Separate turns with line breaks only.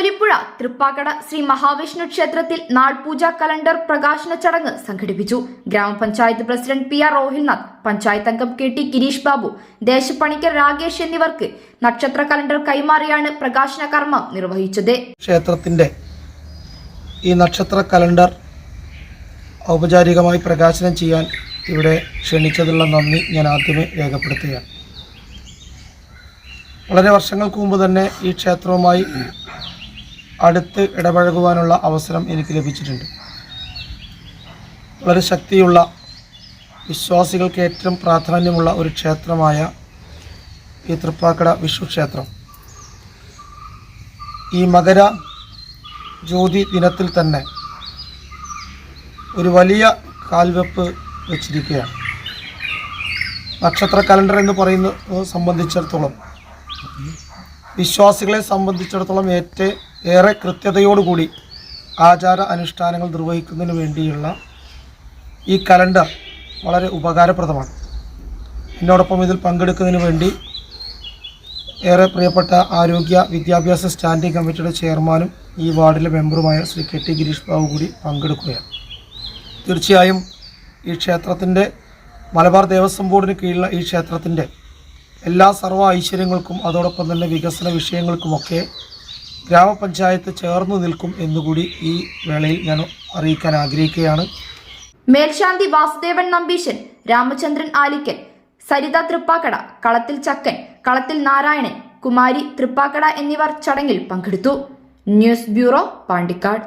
Olippuzha Thrippakkada Shri Mahavishnu ക്ഷേത്രത്തിൽ നാൾപൂജ calendar പ്രകാശന ചടങ്ങ് സംഘടിപ്പിച്ചു. ഗ്രാമപഞ്ചായത്ത് president P R Rohilnath panchayat അംഗം കെ ടി ഗിരീഷ് ബാബു ദേശപ്പണിക്കർ രാകേഷ് എന്നിവർക്ക് നക്ഷത്ര കലണ്ടർ കൈമാറിയാണ് പ്രകാശന കർമ്മം നിർവഹിച്ചത്.
ക്ഷേത്രത്തിന്റെ ഈ നക്ഷത്ര കലണ്ടർ ഔപചാരികമായി പ്രകാശനം ചെയ്യാൻ ഇവിടെ ക്ഷണിച്ചതിലുള്ള നന്ദി ഞാൻ ആദ്യമേ രേഖപ്പെടുത്തുകയാണ്. വളരെ വർഷങ്ങൾക്ക് മുമ്പ് തന്നെ ഈ ക്ഷേത്രവുമായി അടുത്ത് ഇടപഴകുവാനുള്ള അവസരം എനിക്ക് ലഭിച്ചിട്ടുണ്ട്. വളരെ ശക്തിയുള്ള വിശ്വാസികൾക്ക് ഏറ്റവും പ്രാധാന്യമുള്ള ഒരു ക്ഷേത്രമായ ഈ തൃപ്പാക്കട വിഷു ക്ഷേത്രം. ഈ മകര ജ്യോതി ദിനത്തിൽ തന്നെ ഒരു വലിയ കാൽവെപ്പ് വെച്ചിരിക്കുകയാണ്. നക്ഷത്ര കലണ്ടർ എന്ന് പറയുന്നത് സംബന്ധിച്ചിടത്തോളം വിശ്വാസികളെ സംബന്ധിച്ചിടത്തോളം ഏറ്റ ഏറെ കൃത്യതയോടുകൂടി ആചാര അനുഷ്ഠാനങ്ങൾ നിർവഹിക്കുന്നതിന് വേണ്ടിയുള്ള ഈ കലണ്ടർ വളരെ ഉപകാരപ്രദമാണ്. എന്നോടൊപ്പം ഇതിൽ പങ്കെടുക്കുന്നതിന് വേണ്ടി ഏറെ പ്രിയപ്പെട്ട ആരോഗ്യ വിദ്യാഭ്യാസ സ്റ്റാൻഡിംഗ് കമ്മിറ്റിയുടെ ചെയർമാനും ഈ വാർഡിലെ മെമ്പറുമായ ശ്രീ കെ ടി ഗിരീഷ് ബാബു കൂടി പങ്കെടുക്കുകയാണ്. തീർച്ചയായും ഈ ക്ഷേത്രത്തിന്റെ മലബാർ ദേവസ്വം ബോർഡിന് കീഴിലുള്ള ഈ ക്ഷേത്രത്തിന്റെ എല്ലാ സർവ ഐശ്വര്യങ്ങൾക്കും അതോടൊപ്പം തന്നെ വികസന വിഷയങ്ങൾക്കുമൊക്കെ ഗ്രാമപഞ്ചായത്ത് ചേർന്ന് നിൽക്കും എന്നുകൂടി ഈ വേളയിൽ ഞാൻ അറിയിക്കാൻ ആഗ്രഹിക്കുകയാണ്.
മേൽശാന്തി വാസുദേവൻ നമ്പീശൻ രാമചന്ദ്രൻ ആലിക്കൽ സരിത തൃപ്പാക്കട കളത്തിൽ ചക്കൻ കളത്തിൽ നാരായണൻ കുമാരി തൃപ്പാക്കട എന്നിവർ ചടങ്ങിൽ പങ്കെടുത്തു. News bureau Pandikkad.